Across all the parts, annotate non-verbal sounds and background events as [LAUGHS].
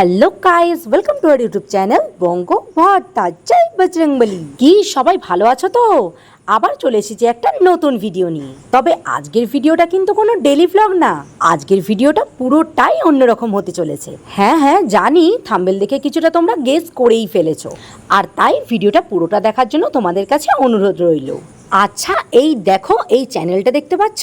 Hello guys welcome to our YouTube channel Banga Bharta Jai Bajrangbali কি, সবাই ভালো আছো তো? আবার চলে এসেছি একটা নতুন ভিডিও নিয়ে। তবে আজকের ভিডিওটা কিন্তু কোনো ডেলি ভ্লগ না। আজকের ভিডিওটা পুরোটাই অন্যরকম হতে চলেছে। হ্যাঁ হ্যাঁ জানি থাম্বেল দেখে কিছুটা তোমরা গেস করেই ফেলেছো। আর তাই ভিডিওটা পুরোটা দেখার জন্য তোমাদের কাছে অনুরোধ রইল। আচ্ছা এই দেখো, এই চ্যানেলটা দেখতে পাচ্ছ?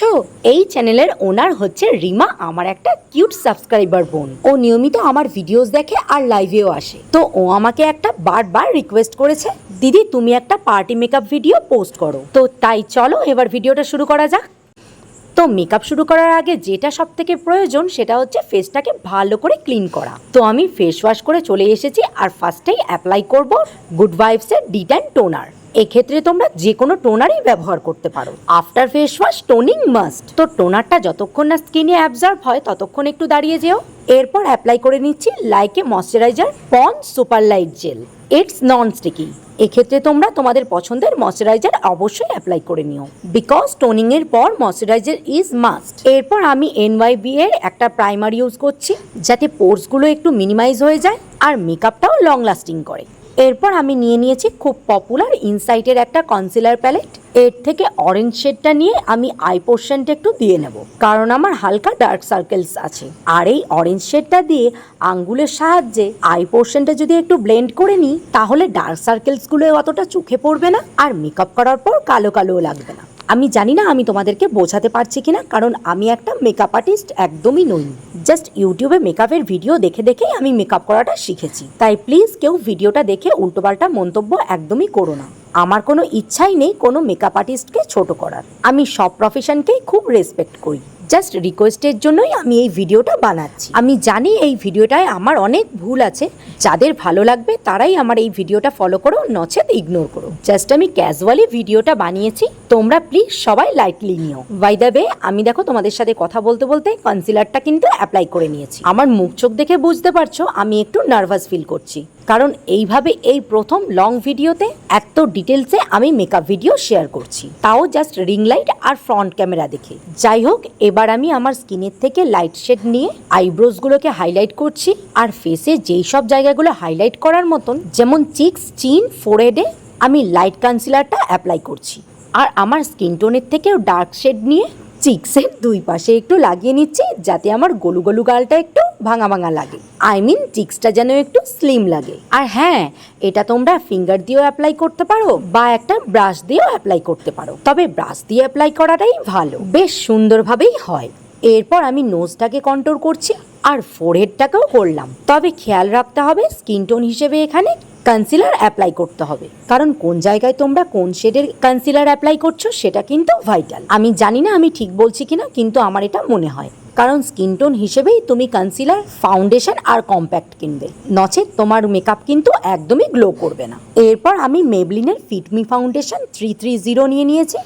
এই চ্যানেলের ওনার হচ্ছে রিমা, আমার একটা কিউট সাবস্ক্রাইবার বোন। ও নিয়মিত আমার ভিডিওস দেখে আর লাইভেও আসে। তো ও আমাকে একটা বারবার রিকোয়েস্ট করেছে, দিদি, তুমি একটা পার্টি মেকআপ ভিডিও পোস্ট করো। তো তাই চলো, এবার ভিডিওটা শুরু করা যাক। তো মেকআপ শুরু করার আগে যেটা সব থেকে প্রয়োজন, সেটা হচ্ছে ফেসটাকে ভালো করে ক্লিন করা। তো আমি ফেস ওয়াশ করে চলে এসেছি আর ফার্স্টেই অ্যাপ্লাই করব গুড ভাইবসের ডিটান টোনার এক্ষেত্রে তোমরা যে কোনো টোনারই ব্যবহার করতে পারো। After face wash toning must তো টোনারটা যতক্ষণ না স্কিনে অ্যাবজর্ব হয়, ততক্ষণ একটু দাঁড়িয়ে যেও। এরপর অ্যাপ্লাই করে নিচ্ছি লাইকে moisturiser Pond's super light gel it's non sticky এক্ষেত্রে তোমরা তোমাদের পছন্দের ময়শ্চারাইজার অবশ্যই অ্যাপ্লাই করে নিও। বিকজ টোনিং এর পর ময়শ্চারাইজার ইজ মাস্ট এরপর আমি এনওয়াইবি এর একটা প্রাইমার ইউজ করছি, যাতে পোর্সগুলো একটু মিনিমাইজ হয়ে যায় আর মেকআপটাও লং লাস্টিং করে। এরপর আমি নিয়ে নিয়েছি খুব পপুলার ইনসাইটের একটা কনসিলার প্যালেট এর থেকে অরেঞ্জ শেডটা নিয়ে আমি আই পোর্শনটা একটু দিয়ে নেব, কারণ আমার হালকা ডার্ক সার্কেলস আছে। আর এই অরেঞ্জ শেডটা দিয়ে আঙ্গুলের সাহায্যে আই পোর্শনটা যদি একটু ব্লেন্ড করে নিই, তাহলে ডার্ক সার্কেলসগুলো অতটা চোখে পড়বে না আর মেকআপ করার পর কালো কালোও লাগবে না। আমি জানি না আমি তোমাদেরকে বোঝাতে পারছি কিনা, কারণ আমি একটা মেকআপ আর্টিস্ট একদমই নই। জাস্ট ইউটিউবে মেকআপের ভিডিও দেখে দেখেই আমি মেকআপ করাটা শিখেছি। তাই প্লিজ কেউ ভিডিওটা দেখে উল্টোপাল্টা মন্তব্য একদমই করো না। আমার কোনো ইচ্ছাই নেই কোনো মেকআপ আর্টিস্টকে ছোট করার। আমি সব প্রফেশনকেই খুব রেসপেক্ট করি। জাস্ট রিকোয়েস্টের জন্যই আমি এই ভিডিওটা বানাচ্ছি। আমি জানি এই ভিডিওটায় আমার অনেক ভুল আছে। যাদের ভালো লাগবে, তারাই আমার এই ভিডিওটা ফলো করো, নচেত ইগনোর করো। জাস্ট আমি ক্যাজুয়ালি ভিডিওটা বানিয়েছি। তোমরা প্লিজ সবাই লাইটলি নিও। বাই দ্য আমি দেখো তোমাদের সাথে কথা বলতে বলতে কনসিলারটা কিন্তু অ্যাপ্লাই করে নিয়েছি। আমার মুখ চোখ দেখে বুঝতে পারছ, আমি একটু নার্ভাস ফিল করছি। কারণ এইভাবে এই প্রথম লং ভিডিওতে এত ডিটেলসে আমি মেকআপ ভিডিও শেয়ার করছি। তাও জাস্ট রিং লাইট আর ফ্রন্ট ক্যামেরা দেখে। যাই হোক, এবার আমি আমার স্কিনের থেকে লাইট শেড নিয়ে আইব্রোজগুলোকে হাইলাইট করছি আর ফেসে যেই সব জায়গাগুলো হাইলাইট করার মতন, যেমন চিক্স চিন ফোরহেডে আমি লাইট কনসিলারটা অ্যাপ্লাই করছি। আর আমার স্কিন টোনের থেকেও ডার্ক শেড নিয়ে চিক্সের দুই পাশে একটু লাগিয়ে নিচ্ছি যাতে আমার গলু গলু গালটা একটু ভাঙা ভাঙা লাগে। আই মিন চিক্সটা যেন একটু স্লিম লাগে। আর হ্যাঁ এটা তোমরা ফিঙ্গার দিয়েও অ্যাপ্লাই করতে পারো বা একটা ব্রাশ দিয়েও অ্যাপ্লাই করতে পারো। তবে ব্রাশ দিয়ে অ্যাপ্লাই করাটাই ভালো। বেশ সুন্দরভাবেই হয়। এরপর আমি নোজটাকে কন্ট্রোল করছি আর ফোরহেডটাকেও করলাম। তবে খেয়াল রাখতে হবে স্কিন টোন হিসেবে এখানে কনসিলার অ্যাপ্লাই করতে হবে। কারণ কোন জায়গায় তোমরা কোন শেডের কনসিলার অ্যাপ্লাই করছ সেটা কিন্তু ভাইটাল আমি জানি না আমি ঠিক বলছি কিনা, কিন্তু আমার এটা মনে হয়। কারণ স্কিন টোন হিসেবেই তুমি কনসিলার ফাউন্ডেশন আর কম্প্যাক্ট কিনবে। নচেত তোমার মেকআপ কিন্তু একদমই গ্লো করবে না। এরপর আমি মেবলিনের Fit Me foundation three three zero নিয়ে নিয়েছি।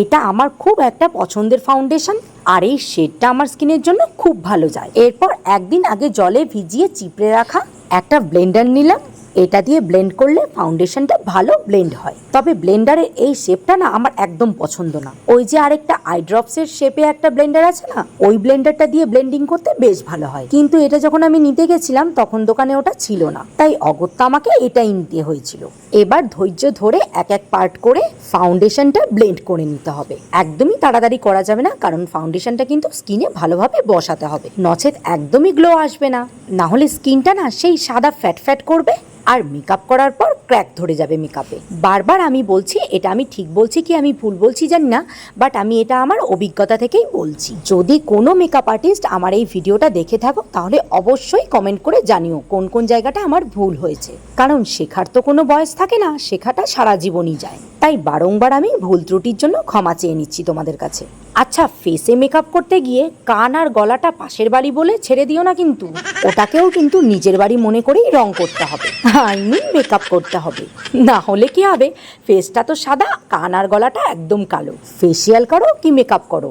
এটা আমার খুব একটা পছন্দের ফাউন্ডেশন আর এই শেডটা আমার স্কিনের জন্য খুব ভালো যায়। এরপর একদিন আগে জলে ভিজিয়ে চিপড়ে রাখা একটা ব্লেন্ডার নিলাম। এটা দিয়ে ব্লেন্ড করলে ফাউন্ডেশনটা ভালো ব্লেন্ড হয়। তবে ব্লেন্ডারের এই শেপটা না আমার একদম পছন্দ না। ওই যে আরেকটা আই ড্রপসের শেপে একটা ব্লেন্ডার আছে না, ওই ব্লেন্ডারটা দিয়ে ব্লেন্ডিং করতে বেশ ভালো হয়। কিন্তু এটা যখন আমি নিতে গেছিলাম, তখন দোকানে ওটা ছিল না। তাই অগত্যা আমাকে এটাই নিতে হয়েছিল। এবার ধৈর্য ধরে এক এক পার্ট করে ফাউন্ডেশনটা ব্লেন্ড করে নিতে হবে। একদমই তাড়াতাড়ি করা যাবে না, কারণ ফাউন্ডেশনটা কিন্তু স্কিনে ভালোভাবে বসাতে হবে। নচেত একদমই গ্লো আসবে না। না হলে স্কিনটা না সেই সাদা ফ্যাট ফ্যাট করবে আর মেকআপ করার পর ক্র্যাক ধরে যাবে মেকআপে বারবার আমি বলছি, এটা আমি ঠিক বলছি কি আমি ভুল বলছি জানি না বাট আমি এটা আমার অভিজ্ঞতা থেকেই বলছি। যদি কোনো মেকআপ আর্টিস্ট আমার এই ভিডিওটা দেখে থাকো, তাহলে অবশ্যই কমেন্ট করে জানিও কোন কোন জায়গাটা আমার ভুল হয়েছে। কারণ শেখার তো কোনো বয়স থাকে না, শেখাটা সারা জীবনই যায়। তাই বারংবার আমি ভুল ত্রুটির জন্য ক্ষমা চেয়ে নিচ্ছি তোমাদের কাছে। আচ্ছা ফেসে মেকআপ করতে গিয়ে কান আর গলাটা পাশের বাড়ি বলে ছেড়ে দিও না কিন্তু। ওটাকেও কিন্তু নিজের বাড়ি মনে করেই রং করতে হবে। আই মিন মেকআপ করতে হবে। না হলে কি হবে? ফেসটা তো সাদা, কান আর গলাটা একদম কালো। ফেসিয়াল করো কি মেকআপ করো?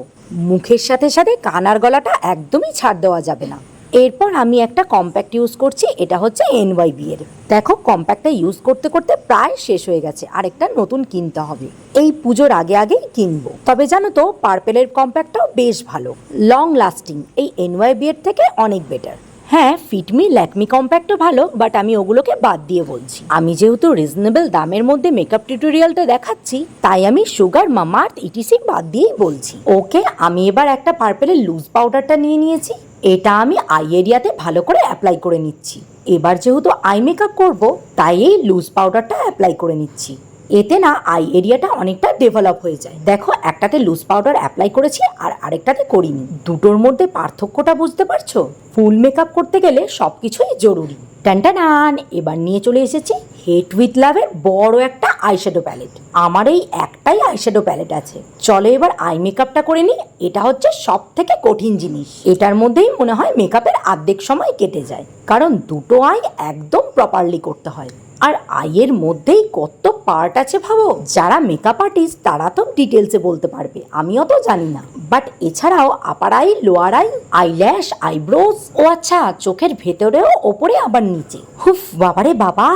মুখের সাথে সাথে কান আর গলাটা একদমই ছাড় দেওয়া যাবে না। এরপর আমি একটা কম্প্যাক্ট ইউজ করছি, এটা হচ্ছে এনওয়াইবি এর। দেখো কম্প্যাক্টটা ইউজ করতে করতে প্রায় শেষ হয়ে গেছে, আরেকটা নতুন কিনতে হবে। এই পুজোর আগে আগেই কিনবো। তবে জানো তো পার্পেলের কম্প্যাক্টটাও বেশ ভালো। লং লাস্টিং এই এনওয়াইবি এর থেকে অনেক বেটার হ্যাঁ ফিটমি ল্যাকমি কম্প্যাক্টও ভালো বাট আমি ওগুলোকে বাদ দিয়ে বলছি। আমি যেহেতু রিজনেবল দামের মধ্যে মেকআপ টিউটোরিয়ালটা দেখাচ্ছি, তাই আমি সুগার মামার্থ ইটিসি বাদ দিয়েই বলছি। ওকে, আমি এবার একটা পার্পেলের লুজ পাউডারটা নিয়ে নিয়েছি। এটা আমি আই এরিয়াতে ভালো করে অ্যাপ্লাই করে নিচ্ছি। এবার যেহেতু আই মেকআপ করব, তাই এই লুজ পাউডারটা অ্যাপ্লাই করে নিচ্ছি। এতে না আই এরিয়াটা অনেকটা ডেভেলপ হয়ে যায়। দেখো, একটাতে লুজ পাউডার অ্যাপ্লাই করেছি আর আরেকটাতে করিনি। দুটোর মধ্যে পার্থক্যটা বুঝতে পারছ? ফুল মেকআপ করতে গেলে সব কিছুই জরুরি টানটানান এবার নিয়ে চলে এসেছি হেট উইথ লাভের বড় একটা আইশ্যাডো প্যালেট আমার এই একটাই আইশ্যাডো প্যালেট আছে। চলো এবার আই মেকআপটা করে নিই। এটা হচ্ছে সব থেকে কঠিন জিনিস। এটার মধ্যেই মনে হয় মেকআপের আর্ধেক সময় কেটে যায়। কারণ দুটো আই একদম প্রপারলি করতে হয়। আর আইয়ের মধ্যেই কত পার্ট আছে ভাবো? যারা মেকআপ আর্টিস্ট তারা তো ডিটেলসে বলতে পারবে, আমিও তো জানি না। বাট এছাড়াও upper eye lower eye eyelash eyebrows ও আচ্ছা চোখের ভেতরেও, ওপরে আবার নিচে। হুফ, বাবারে বাবা!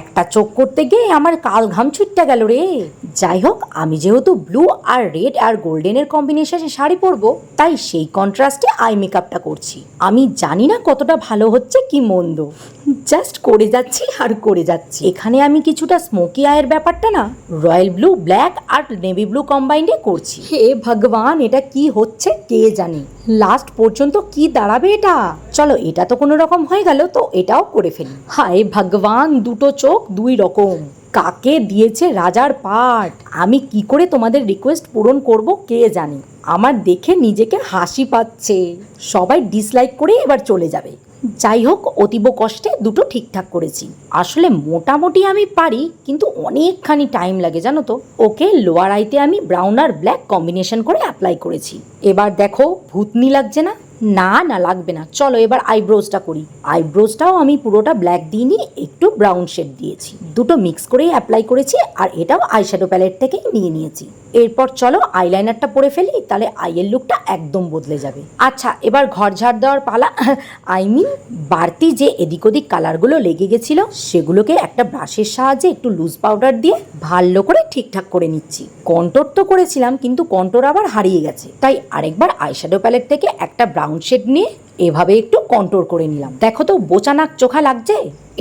একটা চোখ করতে গিয়ে আমার কাল ঘাম ছুটতে গেল রে। যাই হোক, আমি যেহেতু ব্লু আর রেড আর গোল্ডেনের কম্বিনেশনে শাড়ি পরবো, তাই সেই কন্ট্রাস্টে আই মেকআপটা করছি। আমি জানি না কতটা ভালো হচ্ছে, কি মন্দ। জাস্ট করে যাচ্ছি আর করে যাচ্ছি। এখানে আমি কিছুটা স্মোকি আয়ের ব্যাপারটা না রয়্যাল ব্লু ব্ল্যাক আর নেভি ব্লু কম্বাইন্ডে করছি। হে ভগবান, এটা কি হচ্ছে কে জানে? লাস্ট পর্যন্ত কি দাঁড়াবে এটা? চলো, এটা তো কোনো রকম হয়ে গেল, তো এটাও করে ফেলি। হায় ভগবান, দুটো চোখ দুই রকম। কাকে দিয়েছে রাজার পাট আমি কি করে তোমাদের রিকোয়েস্ট পূরণ করব কে জানে? আমার দেখে নিজেকে হাসি পাচ্ছে। সবাই ডিসলাইক করে এবার চলে যাবে। যাই হোক, অতীব কষ্টে দুটো ঠিকঠাক করেছি। আসলে মোটামুটি আমি পারি, কিন্তু অনেকখানি টাইম লাগে, জানো তো? ওকে লোয়ার আইতে আমি ব্রাউন আর ব্ল্যাক কম্বিনেশন করে অ্যাপ্লাই করেছি। এবার দেখো, ভূতনি লাগছে না? না না, লাগবে না। চলো এবার আইব্রোজটা করি। আইব্রোজটাও আমি পুরোটা ব্ল্যাক দিইনি একটু ব্রাউন শেড দিয়েছি। দুটো মিক্স করেই অ্যাপ্লাই করেছি আর এটাও আইশ্যাডো প্যালেট থেকেই নিয়ে নিয়েছি। এরপর চলো আইলাইনারটা পরে ফেলি, তাহলে আইয়ের লুকটা একদম বদলে যাবে। আচ্ছা এবার ঘর ঝাড় দেওয়ার পালা। [LAUGHS] আই মিন বাড়তি যে এদিক ওদিক কালারগুলো লেগে গেছিল, সেগুলোকে একটা ব্রাশের সাহায্যে একটু লুজ পাউডার দিয়ে ভালো করে ঠিকঠাক করে নিচ্ছি। কন্টোর তো করেছিলাম, কিন্তু কন্টোর আবার হারিয়ে গেছে। তাই আরেকবার আইশ্যাডো প্যালেট থেকে একটা ব্রাউন শেড নিয়ে এভাবে একটু কন্ট্রোল করে নিলাম। দেখো তো বোচা নাক চোখা লাগছে?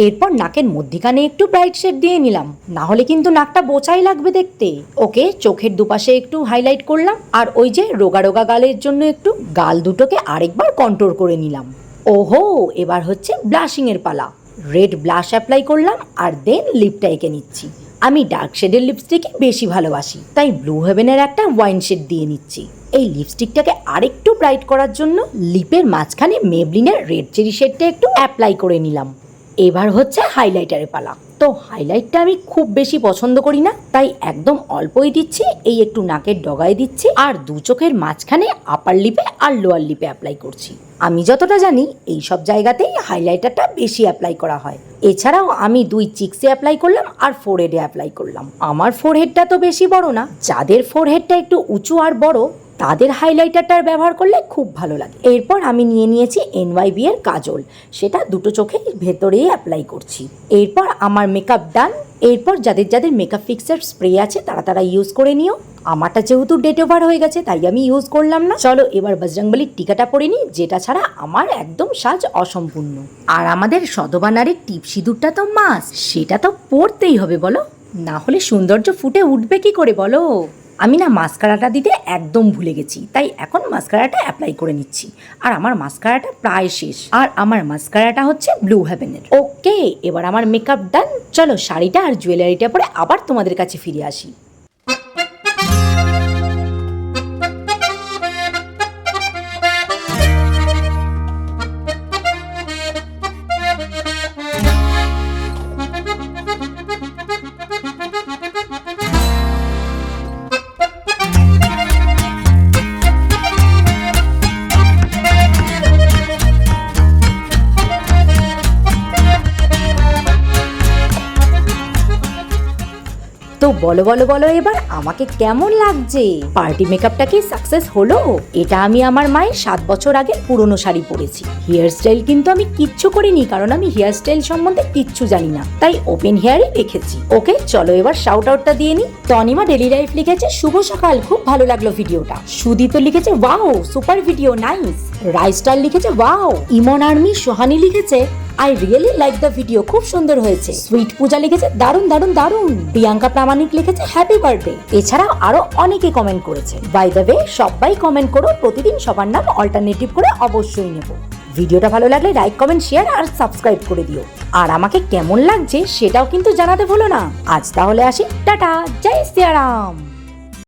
এরপর নাকের মধ্যিখানে একটু ব্রাইট শেড দিয়ে নিলাম। না হলে কিন্তু নাকটা বোচাই লাগবে দেখতে। ওকে, চোখের দুপাশে একটু হাইলাইট করলাম। আর ওই যে রোগা রোগা গালের জন্য একটু গাল দুটোকে আরেকবার কন্ট্রোল করে নিলাম। ওহো, এবার হচ্ছে ব্লাশিং এর পালা। রেড ব্লাশ অ্যাপ্লাই করলাম আর দেন লিপটা এঁকে নিচ্ছি। আমি ডার্ক শেডের লিপস্টিকই বেশি ভালোবাসি। তাই ব্লু হেভেনের একটা ওয়াইন শেড দিয়ে নিচ্ছি। এই লিপস্টিকটাকে আরেকটু ব্রাইট করার জন্য লিপের মাঝখানে মেবলিনের রেড চেরি শেডটা একটু অ্যাপ্লাই করে নিলাম। এবার হচ্ছে হাইলাইটারের পালা। তো হাইলাইটটা আমি খুব বেশি পছন্দ করি না, তাই একদম অল্পই দিচ্ছি, এই একটু নাকের ডগায় দিচ্ছি, আর দু চোখের মাঝখানে আপার লিপে আর লোয়ার লিপে অ্যাপ্লাই করছি। আমি যতটা জানি, এই সব জায়গাতেই হাইলাইটারটা বেশি অ্যাপ্লাই করা হয়। এছাড়াও আমি দুই চিক্সে অ্যাপ্লাই করলাম, আর ফোরহেডে অ্যাপ্লাই করলাম। আমার ফোরহেডটা তো বেশি বড় না, যাদের ফোরহেডটা একটু উঁচু আর বড় তাদের হাইলাইটারটার ব্যবহার করলে খুব ভালো লাগে। এরপর আমি নিয়ে নিয়েছি এনওয়াইবি এর কাজল। সেটা দুটো চোখের ভেতরেই অ্যাপ্লাই করছি। এরপর আমার মেকআপ ডান এরপর যাদের যাদের মেকআপ ফিক্সার স্প্রে আছে, তারা তারা ইউজ করে নিও। আমারটা যেহেতু ডেট ওভার হয়ে গেছে, তাই আমি ইউজ করলাম না। চলো এবার বজরংবলির টিকাটা পরে নিই, যেটা ছাড়া আমার একদম সাজ অসম্পূর্ণ। আর আমাদের সদবানারের টিপ সিঁদুরটা তো মাস সেটা তো পরতেই হবে, বলো। না হলে সৌন্দর্য ফুটে উঠবে কি করে, বলো? আমি না মাস্কারাটা দিতে একদম ভুলে গেছি, তাই এখন মাস্কারাটা অ্যাপ্লাই করে নিচ্ছি। আর আমার মাস্কারাটা প্রায় শেষ। আর আমার মাস্কারাটা হচ্ছে ব্লু হেভেনের ওকে এবার আমার মেকআপ ডান চলো শাড়িটা আর জুয়েলারিটা পরে আবার তোমাদের কাছে ফিরে আসি। বলো বলো বলো এবার আমাকে কেমন লাগছে? পার্টি মেকআপটা কি সাকসেস হলো? এটা আমি আমার মায়ের সাত বছর আগে পুরনো শাড়ি পরেছি। হেয়ার স্টাইল কিন্তু আমি কিচ্ছু করিনি, কারণ আমি হেয়ার স্টাইল সম্বন্ধে কিচ্ছু জানি না। তাই ওপেন হেয়ারই রেখেছি ওকে, চলো এবার শাউট আউটটা দিয়ে নি তনিমা ডেলি লাইফ লিখেছে, শুভ সকাল, খুব ভালো লাগল ভিডিওটা সুদীপ লিখেছে ওয়াও সুপার ভিডিও নাইস রাইস্টার লিখেছে ওয়াও ইমন আর্মি সোহানি লিখেছে I really like the video খুব সুন্দর হয়েছে। সুইট পূজা লিখেছে দারুণ দারুণ দারুণ প্রিয়াঙ্কা প্রামাণিক লিখেছে হ্যাপি বার্থডে এছাড়াও আরও অনেকে কমেন্ট করেছে। বাই দ্য ওয়ে সবাই কমেন্ট করো, প্রতিদিন সবার নাম অল্টারনেটিভ করে অবশ্যই নেব। ভিডিওটা ভালো লাগলে লাইক কমেন্ট শেয়ার আর সাবস্ক্রাইব করে দিও। আর আমাকে কেমন লাগছে সেটাও কিন্তু জানাতে ভুলো না। আজ তাহলে আসি। টাটা, জয় সিয়ারাম